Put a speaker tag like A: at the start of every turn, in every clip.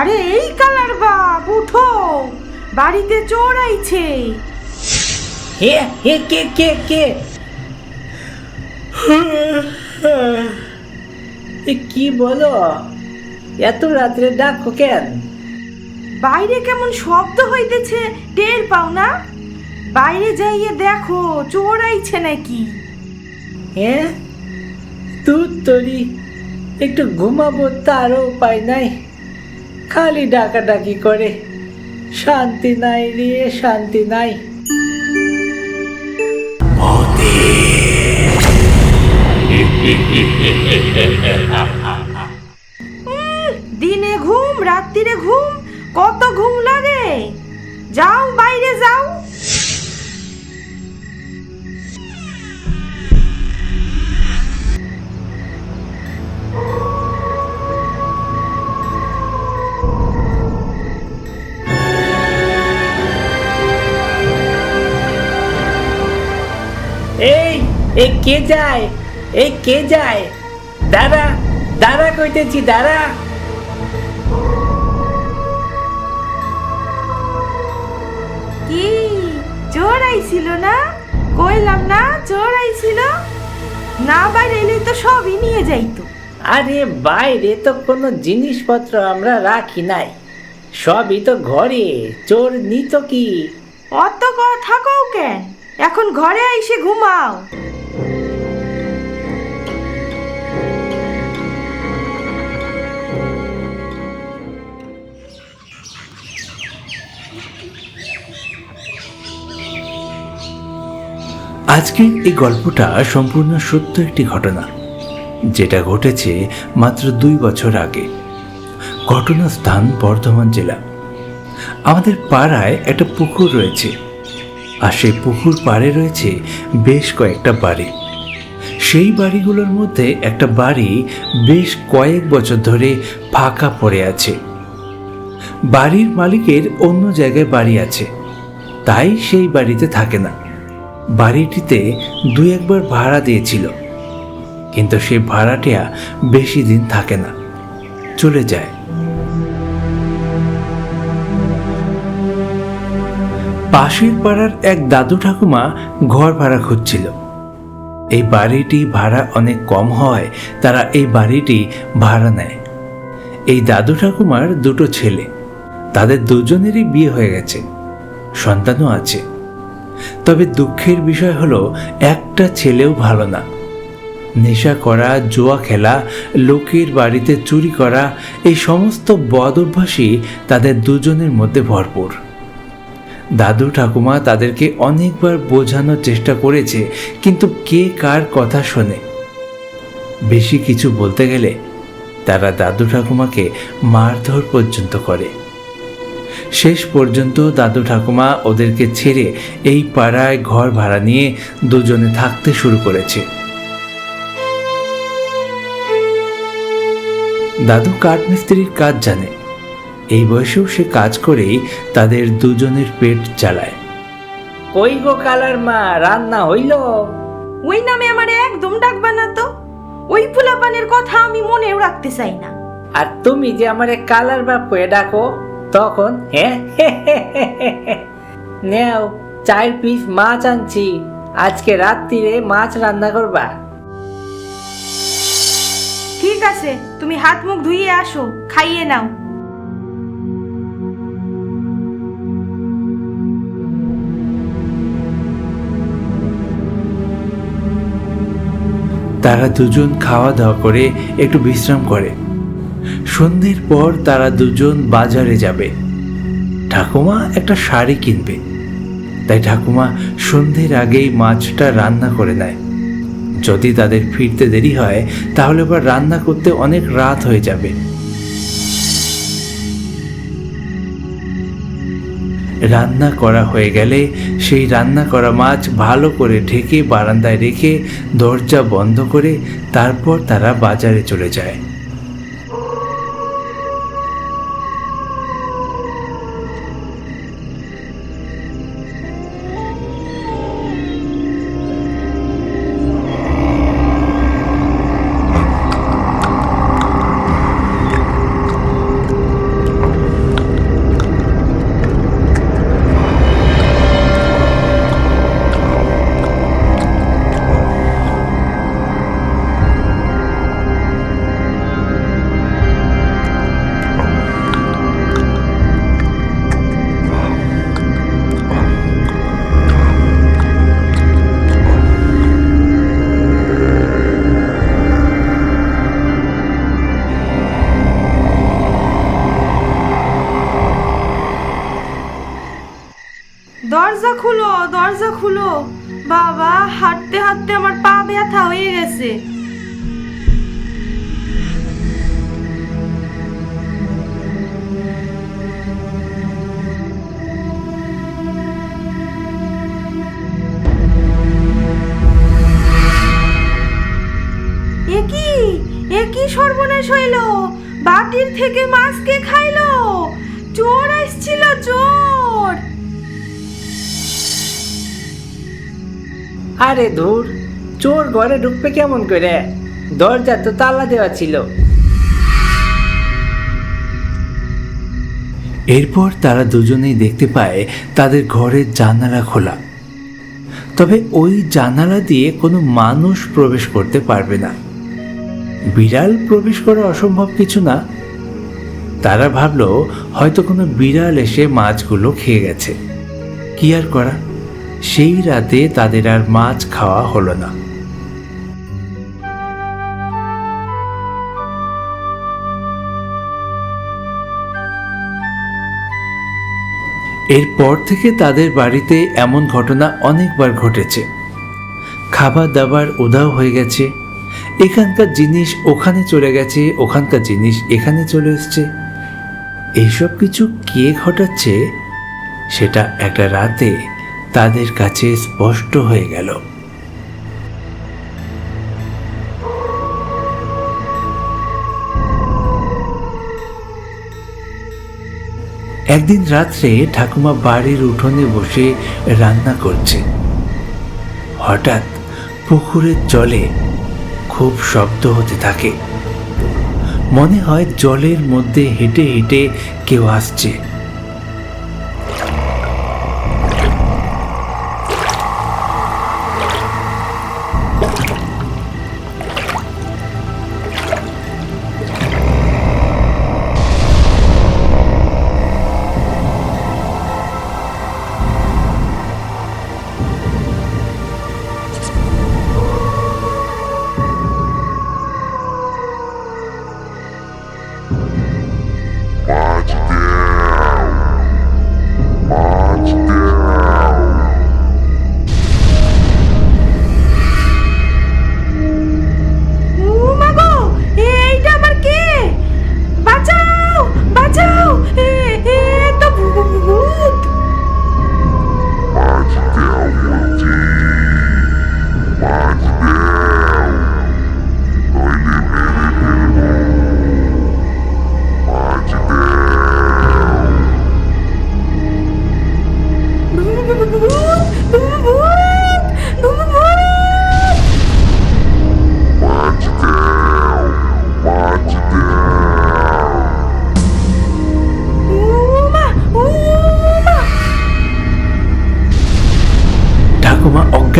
A: Colour বাপ উঠো। বাড়িতে চোর আইছে।
B: হে হে কে কে কে? এ কি বলো? এত রাত্রে ডাকো কেন?
A: বাইরে কেমন শব্দ হইতেছে টের পাও না? বাইরে যাইয়ে দেখো চোর আইছে নাকি?
B: হ্যাঁ তুই তোরি একটু ঘুমাবো তারও উপায় নাই। খালি ডাকাডাকি করে। শান্তি নাই রে, শান্তি নাই।
A: দিনে ঘুম, রাত্রিরে ঘুম, কত ঘুম লাগে? যাও বাইরে, যাও।
B: এই কে যায়? এই কে যায়? দাঁড়া দাঁড়া কইতেছি দাঁড়া।
A: কি? চোর আইছিল না? কইলাম না চোর আইছিল? না বাইরে এলে তো সবই নিয়ে যাইতো।
B: আরে বাইরে তো কোনো জিনিসপত্র আমরা রাখি নাই। সবই তো ঘরে চোর নিত কি?
A: অত কথা কও কেন? এখন ঘরে আইসে ঘুমাও।
C: আজকের এই গল্পটা সম্পূর্ণ সত্য একটি ঘটনা, যেটা ঘটেছে মাত্র দুই বছর আগে। ঘটনাস্থান বর্ধমান জেলা। আমাদের পাড়ায় একটা পুকুর রয়েছে, আর সেই পুকুর পাড়ে রয়েছে বেশ কয়েকটা বাড়ি। সেই বাড়িগুলোর মধ্যে একটা বাড়ি বেশ কয়েক বছর ধরে ফাঁকা পড়ে আছে। বাড়ির মালিকের অন্য জায়গায় বাড়ি আছে, তাই সেই বাড়িতে থাকে না। বাড়িটিতে দু একবার ভাড়া দিয়েছিল। কিন্তু সেই ভাড়াটিয়া বেশি দিন থাকে না। চলে যায়। পাশের পাড়ার এক দাদু ঠাকুমা ঘর ভাড়া খুঁজছিল। এই বাড়িটি ভাড়া অনেক কম হয়, তারা এই বাড়িটি ভাড়া নেয়। এই দাদু ঠাকুমার দুটো ছেলে, তাদের দুজনেরই বিয়ে হয়ে গেছে। সন্তানও আছে। তবে দুঃখের বিষয় হলো, একটা ছেলেও ভালো না। নেশা করা, জুয়া খেলা, লোকের বাড়িতে চুরি করা, এই সমস্ত বদ অভ্যাসই তাদের দুজনের মধ্যে ভরপুর। দাদু ঠাকুমা তাদেরকে অনেকবার বোঝানোর চেষ্টা করেছে, কিন্তু কে কার কথা শোনে? বেশি কিছু বলতে গেলে তারা দাদু ঠাকুমাকে মারধর পর্যন্ত করে। শেষ পর্যন্ত দাদু ঠাকুমা ওদেরকে ছেড়ে এই পাড়ায় ঘর ভাড়া নিয়ে দুজনে থাকতে শুরু করেছে। দাদু কাঠমিস্ত্রির কাজ জানে। এই বয়সেও সে কাজ করেই তাদের দুজনের পেট চালায়।
B: কই গো কালার মা রান্না হইল?
A: ওই নামে আমার একদম ডাকবা না তো। ওই ফুলাপানের কথা আমি মনেও রাখতে চাই না।
B: আর তুমি যে আমারে কালার বাপ কয়ে ডাকো তখন হ্যাঁ নেও চার পিস মাছ আনছি। আজকে রাত্রিরে মাছ রান্না করবা।
A: ঠিক আছে তুমি হাত মুখ ধুইয়ে আসো খাইয়ে নাও।
C: তারা দুজন খাওয়া দাওয়া করে একটু বিশ্রাম করে। সন্ধ্যের পর তারা দুজন বাজারে যাবে। ঠাকুমা একটা শাড়ি কিনবে। তাই ঠাকুমা সন্ধ্যের আগেই মাছটা রান্না করে নেয়। যদি তাদের ফিরতে দেরি হয়, তাহলে আবার রান্না করতে অনেক রাত হয়ে যাবে। রান্না করা হয়ে গেলে সেই রান্না করা মাছ ভালো করে ঢেকে বারান্দায় রেখে দরজা বন্ধ করে তারপর তারা বাজারে চলে যায়।
A: খুলো, দরজা খুলো। বাবা, হাঁটতে হাঁটতে আমার পা ব্যথা হয়ে গেছে। একই একই সর্বনাশ হইল? বাটির থেকে মাছ কে খাইলো? চোর আসছিল, চোর!
B: আরে ধুর, চোর ঘরে ঢুকবে কেমন করে? দরজা তো তালা দেওয়া ছিল।
C: এরপর তারা দুজনেই দেখতে পায় তাদের ঘরের জানালা খোলা। তবে ওই জানালা দিয়ে কোনো মানুষ প্রবেশ করতে পারবে না। বিড়াল প্রবেশ করা অসম্ভব কিছু না। তারা ভাবলো, হয়তো কোনো বিড়াল এসে মাছগুলো খেয়ে গেছে। কি আর করা? সেই রাতে তাদের আর মাছ খাওয়া হলো না। এরপর থেকে তাদের বাড়িতে এমন ঘটনা অনেকবার ঘটেছে। খাবার দাবার উধাও হয়ে গেছে। এখানকার জিনিস ওখানে চলে গেছে, ওখানকার জিনিস এখানে চলে এসছে। এইসব কিছু কে ঘটাচ্ছে, সেটা একটা রাতে তাদের কাছে স্পষ্ট হয়ে গেল। একদিন রাত্রে ঠাকুমা বাড়ির উঠোনে বসে রান্না করছে। হঠাৎ পুকুরের জলে খুব শব্দ হতে থাকে। মনে হয় জলের মধ্যে হেঁটে হেঁটে কেউ আসছে।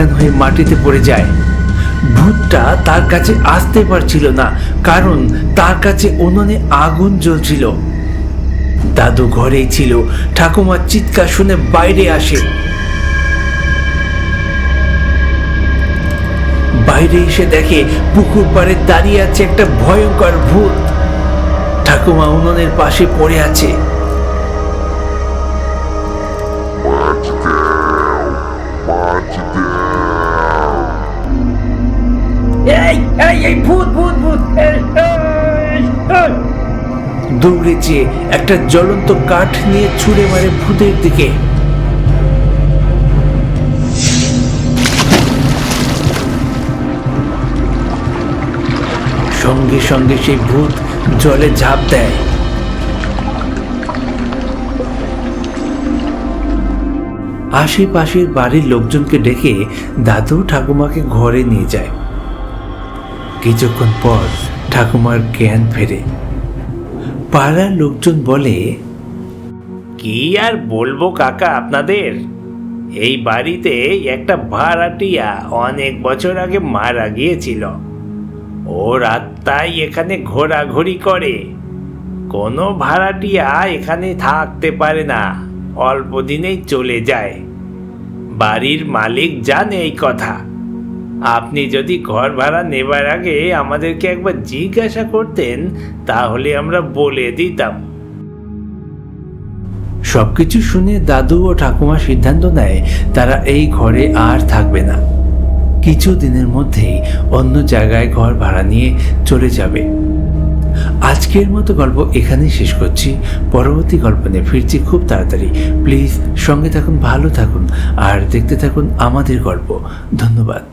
C: অজ্ঞান হয়ে মাটিতে পড়ে যায়। ভূতটা তার কাছে আসতে পারছিল না, কারণ তার কাছে উনুনে আগুন জ্বলছিল। দাদু ঘরেই ছিল ঠাকুমার চিৎকার শুনে বাইরে আসে। বাইরে এসে দেখে পুকুর পাড়ে দাঁড়িয়ে আছে একটা ভয়ঙ্কর ভূত। ঠাকুমা উনুনের পাশে পড়ে আছে।
B: এই, এই।
C: একটা জ্বলন্ত কাঠ নিয়ে ছুঁড়ে মারে ভূতের দিকে। সঙ্গে সঙ্গে সেই ভূত জলে ঝাঁপ দেয়। আশেপাশের বাড়ির লোকজনকে ডেকে দাদু ঠাকুমাকে ঘরে নিয়ে যায়। কিছুক্ষণ পর ঠাকুমার জ্ঞান ফেরে। পাড়ার লোকজন বলে, কি আর বলব কাকা আপনাদের? এই বাড়িতে একটা ভাড়াটিয়া অনেক বছর আগে মারা গিয়েছিল। ও রাতটাই এখানে ঘোরাঘুরি করে। কোনো ভাড়াটিয়া এখানে থাকতে পারে না, অল্প দিনেই চলে যায়। বাড়ির মালিক জানে এই কথা। আপনি যদি ঘর ভাড়া নেবার আগে আমাদেরকে একবার জিজ্ঞাসা করতেন, তাহলে আমরা বলে দিতাম। সবকিছু শুনে দাদু ও ঠাকুমা সিদ্ধান্ত নেয়, তারা এই ঘরে আর থাকবে না। কিছু দিনের মধ্যেই অন্য জায়গায় ঘর ভাড়া নিয়ে চলে যাবে। আজকের মতো গল্প এখানেই শেষ করছি। পরবর্তী গল্প নিয়ে ফিরছি খুব তাড়াতাড়ি। প্লিজ সঙ্গে থাকুন, ভালো থাকুন, আর দেখতে থাকুন আমাদের গল্প। ধন্যবাদ।